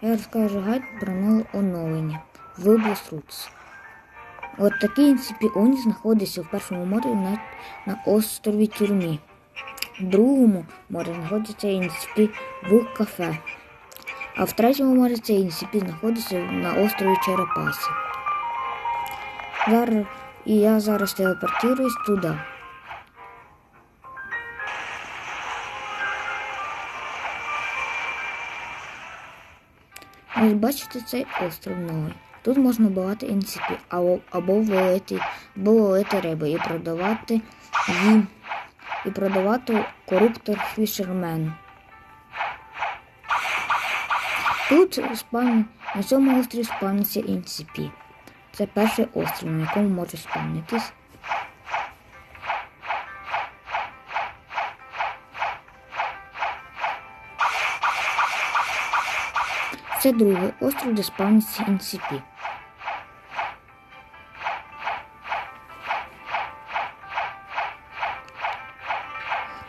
я розкажу гайд про нове оновлення в область Рутс. От такий інципіоні знаходиться в першому морі на, на острові Тюрмі. В другому морі знаходиться інципі в кафе. А в третьому морі цей інципі знаходиться на острові Черепаси. Зараз, і я зараз телепортуюсь туди. Ось бачите цей остров новий. Тут можна бувати інципі або, або ловити, або риби і продавати їм і продавати коруптор фішермену. Тут спавн... на цьому острові спавниться інципі. Це перший острів, на якому може спавнитись. Це другий острів, де спавниться інципі.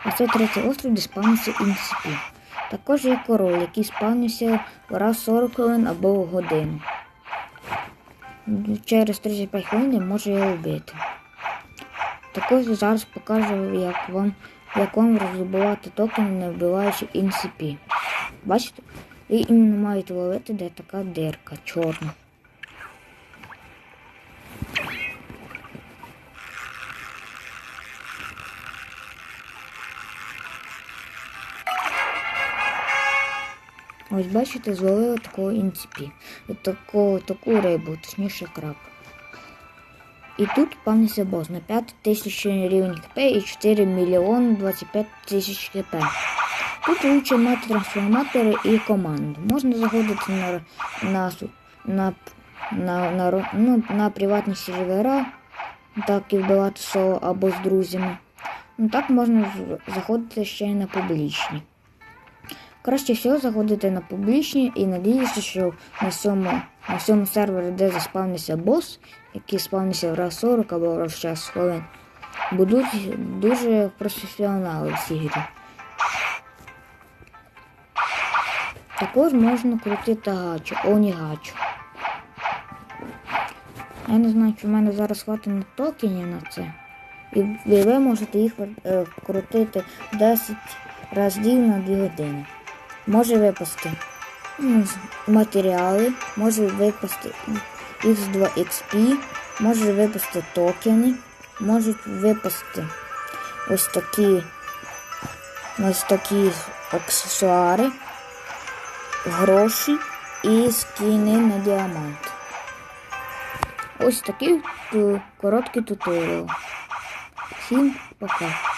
А це третій острів, де спавниться інципі. Також є король, який спавнився раз 40 хвилин або годину. Через 35 хвилин я можу його вбити. Також зараз покажу, як вам, як вам роздобувати токени, не вбиваючи інципі. Бачите? Ви іменно маєте ловити, де така дирка чорна. Ось бачите, зловили такого інципі. Таку, таку рибу, точніше краб. І тут пам'ятається бос на 5 тисяч рівень КП і 4 мільйони 25 тисяч КП. Тут лучше мати трансформатори і команду. Можна заходити на, на, на, на, на, ну, на приватні сервера, так і вбивати соло або з друзями. Ну так можна заходити ще й на публічні. Краще всього заходити на публічні і надіятися, що на цьому, на цьому сервері, де заспавнився бос, який спавнився в раз 40 або раз в час хвилин, будуть дуже професіонали в цій грі. Також можна крутити гачу, оні гачу. Я не знаю, чи в мене зараз хватить токенів на це. І ви можете їх е, крутити 10 разів на 2 години. Може випасти ну, матеріали, може випасти X2 XP, може випасти токени, можуть випасти ось такі ось такі аксесуари, гроші і скіни на діамант. Ось такий короткий туторіал. Всім пока.